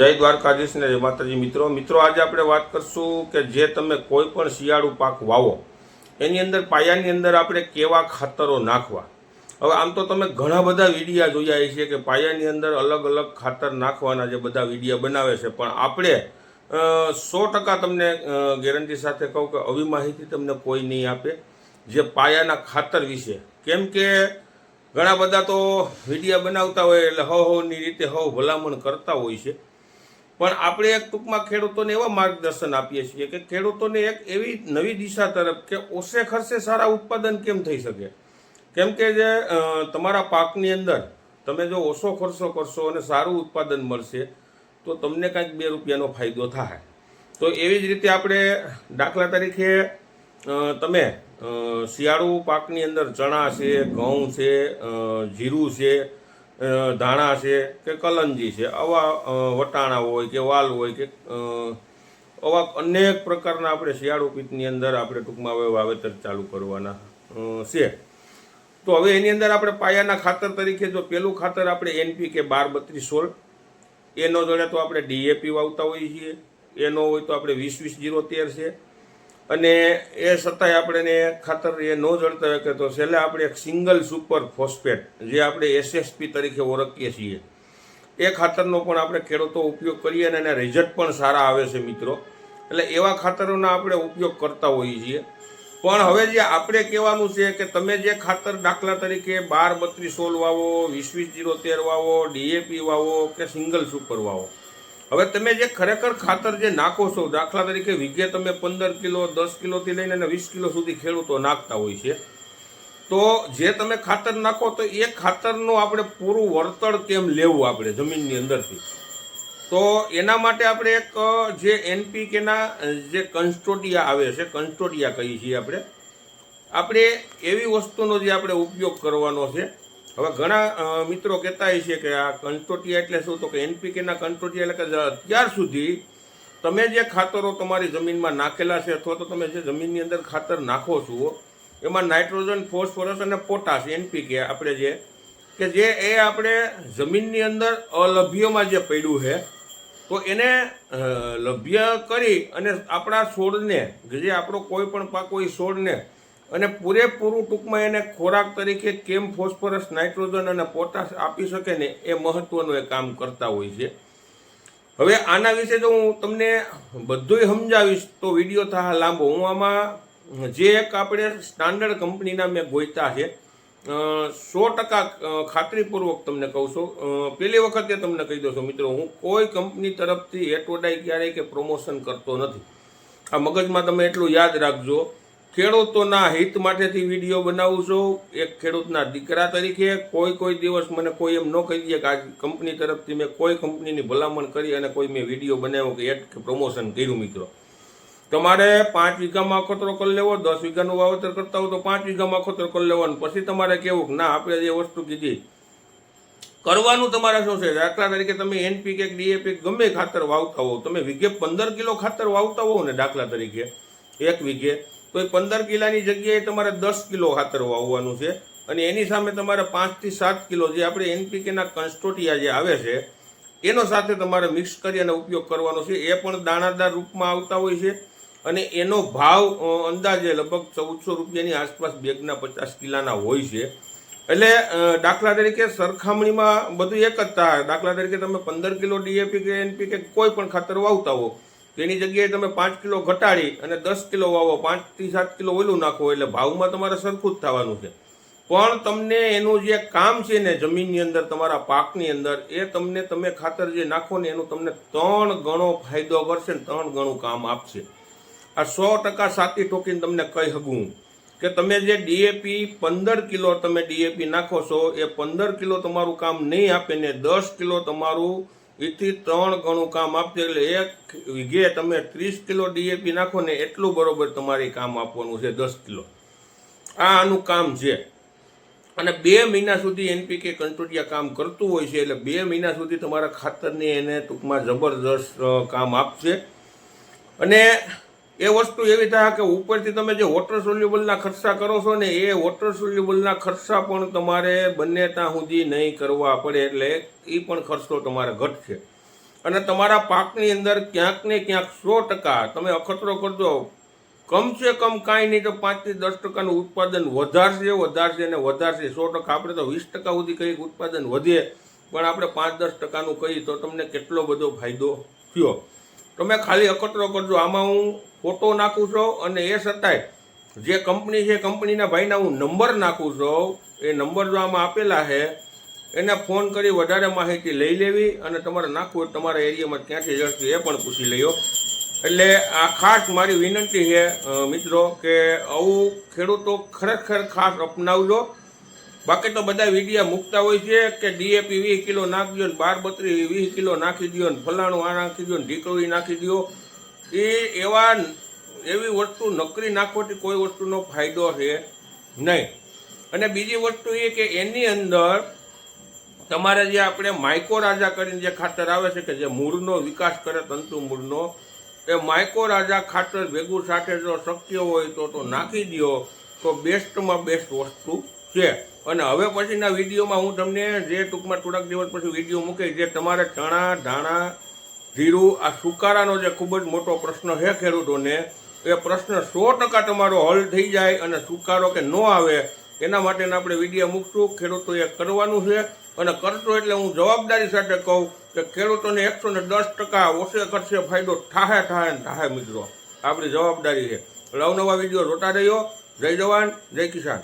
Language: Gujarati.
જય દ્વારકાધીશ ને જય માતાજી. મિત્રો મિત્રો, આજે આપણે વાત કરશું કે જે તમે કોઈ પણ શિયાળુ પાક વાવો, એની અંદર, પાયાની અંદર આપણે કેવા ખાતરો નાખવા? હવે આમ તો તમે ઘણા બધા વિડીયા જોયા છે કે પાયાની અંદર અલગ અલગ ખાતર નાખવાના જે બધા વિડીયા બનાવે છે. પણ આપણે સો ટકા તમને ગેરંટી સાથે કહું કે આવી માહિતી તમને કોઈ નહીં આપે. જે પાયાના ખાતર વિશે, કેમ કે ઘણા બધા તો વિડીયા બનાવતા હોય એટલે હવ હવની રીતે હવ ભલામણ કરતા હોય છે. પણ આપણે એક ટૂંકમાં ખેડૂતોને એવા માર્ગદર્શન આપીએ છીએ કે ખેડૂતોને એક એવી નવી દિશા તરફ કે ઓછે ખર્ચે સારા ઉત્પાદન કેમ થઈ શકે? કેમ કે જે તમારા પાકની અંદર તમે જો ઓછો ખર્ચો કરશો અને સારું ઉત્પાદન મળશે, તો તમને કાંઈક બે રૂપિયાનો ફાયદો થાય. તો એવી જ રીતે આપણે દાખલા તરીકે તમે શિયાળુ પાકની અંદર ચણા છે, ઘઉં છે જીરું છે ધાણા છે કે કલંજી છે આવા વટાણા હોય કે વાલ હોય કે આવા અનેક પ્રકારના આપણે શિયાળુ પિત્તની અંદર આપણે ટૂંકમાં હવે વાવેતર ચાલુ કરવાના છે. તો હવે એની અંદર આપણે પાયાના ખાતર તરીકે જો પેલું ખાતર આપણે એનપી કે બાર બત્રીસ સોળ એનો જોડે તો આપણે ડીએપી વાવતા હોઈએ છીએ, એનો હોય તો આપણે વીસ વીસ જીરો તેર છે અને એ છતાંય આપણે એને ખાતર એ ન જળતા હોય કે તો છેલ્લે આપણે એક સિંગલ સુપર ફોસ્ફેટ, જે આપણે એસએસપી તરીકે ઓળખીએ છીએ. એ ખાતરનો પણ આપણે ખેડૂતો ઉપયોગ કરીએ અને એના રિઝલ્ટ પણ સારા આવે છે મિત્રો. એટલે એવા ખાતરોના આપણે ઉપયોગ કરતા હોઈએ છીએ. પણ હવે જે આપણે કહેવાનું છે કે તમે જે ખાતર દાખલા તરીકે બાર બત્રીસ સોલ વાવો, વીસ વીસ જીરો તેર વાવો ડીએપી વાવો કે સિંગલ સુપર વાવો હવે તમે જે ખરેખર ખાતર જે નાખો છો, દાખલા તરીકે વીઘે તમે પંદર કિલો, દસ કિલોથી લઈને વીસ કિલો સુધી ખેડૂતો નાખતા હોય છે, તો જે તમે ખાતર નાખો તો એ ખાતરનું આપણે પૂરું વળતર કેમ લેવું આપણે જમીનની અંદરથી? તો એના માટે આપણે એક જે એનપીકેના જે કંસ્ટોટિયા આવે છે, કંસ્ટોટિયા કહીએ છીએ આપણે આપણે એવી વસ્તુનો જે આપણે ઉપયોગ કરવાનો છે હવે ઘણા મિત્રો કહેતા છે કે આ કંટોટિયા એટલે શું? તો કે એનપીકેના કંટોટિયા એટલે કે અત્યાર સુધી તમે જે ખાતરો તમારી જમીનમાં નાખેલા છે અથવા તો તમે જે જમીનની અંદર ખાતર નાખો છો, એમાં નાઇટ્રોજન, ફોસ્ફરસ અને પોટાશ એનપીકે આપણે જે, કે જે એ આપણે જમીનની અંદર અલભ્યમાં જે પડ્યું છે, તો એને લભ્ય કરી અને આપણા છોડને જે આપણો કોઈ પણ પાક હોય છોડને અને પૂરેપૂરું ટૂંકમાં એને ખોરાક તરીકે કેમ ફોસ્ફરસ, નાઇટ્રોજન અને પોટાશ આપી શકે ને એ મહત્વનું એ કામ કરતા હોય છે. હવે આના વિશે જો હું તમને બધુંય સમજાવીશ તો વીડિયો થા લાંબો. હું આમાં જે એક આપણે સ્ટાન્ડર્ડ કંપનીના મેં ગોઈતા છે સો ટકા ખાતરીપૂર્વક તમને કહું છું. પહેલી વખતે તમને કહી દઉં છું, મિત્રો, હું કોઈ કંપની તરફથી એટવર્ટાઇઝ ક્યારેય કે પ્રમોશન કરતો નથી. આ મગજમાં તમે એટલું યાદ રાખજો. ખેડૂતોના હિત માટેથી વીડિયો બનાવું છું. એક ખેડૂતના દીકરા તરીકે કોઈ કોઈ દિવસ મને કોઈ એમ ન કહી દે કે આ કંપની તરફથી મેં કોઈ કંપનીની ભલામણ કરી અને કોઈ મેં વીડિયો બનાવ્યો કે એડ કે પ્રમોશન કર્યું, મિત્રો. તમારે પાંચ વીઘામાં અખતરો કરી લેવો, દસ વીઘાનું વાવેતર કરતા હો તો પાંચ વીઘામાં અખતરો કરી લેવાનું પછી તમારે કેવું કે ના, આપણે જે વસ્તુ કીધી. કરવાનું તમારે શું છે? દાખલા તરીકે તમે એનપીકે ડીએપી ગમે ખાતર વાવતા હોવ તમે વીઘે પંદર કિલો ખાતર વાવતા હોવ ને દાખલા તરીકે, એક વીઘે તો એ પંદર કિલાની જગ્યાએ તમારે દસ કિલો ખાતર વાવવાનું છે અને એની સામે તમારે પાંચથી સાત કિલો જે આપણે એનપીકેના કંસ્ટોટિયા જે આવે છે, એનો સાથે તમારે મિક્સ કરી અને ઉપયોગ કરવાનો છે. એ પણ દાણાદાર રૂપમાં આવતા હોય છે અને એનો ભાવ અંદાજે લગભગ ચૌદસો રૂપિયાની આસપાસ બેગના પચાસ કિલાના હોય છે. એટલે દાખલા તરીકે સરખામણીમાં બધું એક જ દાખલા તરીકે તમે પંદર કિલો ડીએપી કે એનપી કે કોઈ પણ ખાતર વાવતા હો તેની જગ્યાએ તમે પાંચ કિલો ઘટાડી અને દસ કિલો વાવો, પાંચથી સાત કિલો ઓલું નાખો એટલે ભાવમાં તમારે સરખું જ થવાનું છે. પણ તમને એનું જે કામ છે ને જમીનની અંદર, તમારા પાકની અંદર, એ તમને તમે ખાતર જે નાખો ને એનું તમને ત્રણ ગણો ફાયદો કરશે ને ત્રણ ગણું કામ આપશે. આ સો ટકા સાચી ઠોકીને તમને કહી શકું કે તમે જે ડીએપી પંદર કિલો તમે ડીએપી નાખો છો, એ પંદર કિલો તમારું કામ નહીં આપે ને દસ કિલો તમારું એથી ત્રણ ગણું કામ આપશે એટલે એક વીઘે તમે ત્રીસ કિલો ડીએપી નાખો ને એટલું બરોબર તમારે કામ આપવાનું છે દસ કિલો. આ આનું કામ છે. અને બે મહિના સુધી એનપીકે કંટોટિયા કામ કરતું હોય છે એટલે બે મહિના સુધી તમારા ખાતરને એને ટૂંકમાં જબરદસ્ત કામ આપશે. અને એ વસ્તુ એવી થાય કે ઉપરથી તમે જે વોટર સોલ્યુબલના ખર્ચા કરો છો ને, એ વોટર સોલ્યુબલના ખર્ચા પણ તમારે બંને ત્યાં સુધી નહીં કરવા પડે એટલે એ પણ ખર્ચો તમારે ઘટશે અને તમારા પાકની અંદર ક્યાંક ને ક્યાંક સો ટકા તમે અખતરો કરજો. કમસે કમ કાંઈ નહીં તો પાંચથી દસ ટકાનું ઉત્પાદન વધારશે વધારશે અને વધારશે. સો ટકા આપણે તો વીસ ટકા સુધી કંઈક ઉત્પાદન વધે, પણ આપણે પાંચ દસ ટકાનું કહીએ તો તમને કેટલો બધો ફાયદો થયો. તમે ખાલી અખતરો કરજો. આમાં હું ફોટો નાખું છું અને એ છતાંય જે કંપની છે કંપનીના ભાઈના હું નંબર નાખું છું. એ નંબર જો આમાં આપેલા છે, એને ફોન કરી વધારે માહિતી લઈ લેવી અને તમારે નાખવું તમારા એરિયામાં ક્યાંથી જશે એ પણ પૂછી લઈઓ એટલે આ ખાસ મારી વિનંતી છે મિત્રો, કે આવું ખેડૂતો ખરેખર ખાસ અપનાવજો. બાકી તો બધા વિડીયા મૂકતા હોય છે કે ડીએપી વીસ કિલો નાખી દો ને બાર બત્રી વીસ કિલો નાખી દો ને ફલાણું આ નાખી દો ને ઢીકળી નાખી દો. એ એવા એવી વસ્તુ નકરી નાખવાથી કોઈ વસ્તુનો ફાયદો છે નહીં. અને બીજી વસ્તુ એ કે એની અંદર તમારે જે આપણે માઇકોરાજા કરીને જે ખાતર આવે છે કે જે મૂળનો વિકાસ કરે તંતુ મૂળનો, એ માઇકોરાજા ખાતર ભેગું સાથે જો શક્ય હોય તો તો નાખી દો તો બેસ્ટમાં બેસ્ટ વસ્તુ છે. અને હવે પછીના વિડીયોમાં હું તમને જે ટૂંકમાં થોડાક દિવસ પછી વીડિયો મૂકીશ, જે તમારે ચણા, ધાણા, જીરું, આ સુકારાનો જે ખૂબ જ મોટો પ્રશ્ન છે ખેડૂતોને, એ પ્રશ્ન સો ટકા તમારો હલ થઈ જાય અને સુકારો કે ન આવે, એના માટેના આપણે વીડિયો મૂકશું. ખેડૂતોએ કરવાનું છે અને કરશો એટલે હું જવાબદારી સાથે કહું કે ખેડૂતોને એકસો ને દસ ટકા ઓછે કરશે, ફાયદો થાહે થાહે ને થાહે મિત્રો. આપણી જવાબદારી છે. એટલે અવનવા વીડિયો જોતા રહ્યો જય જવાન, જય કિસાન.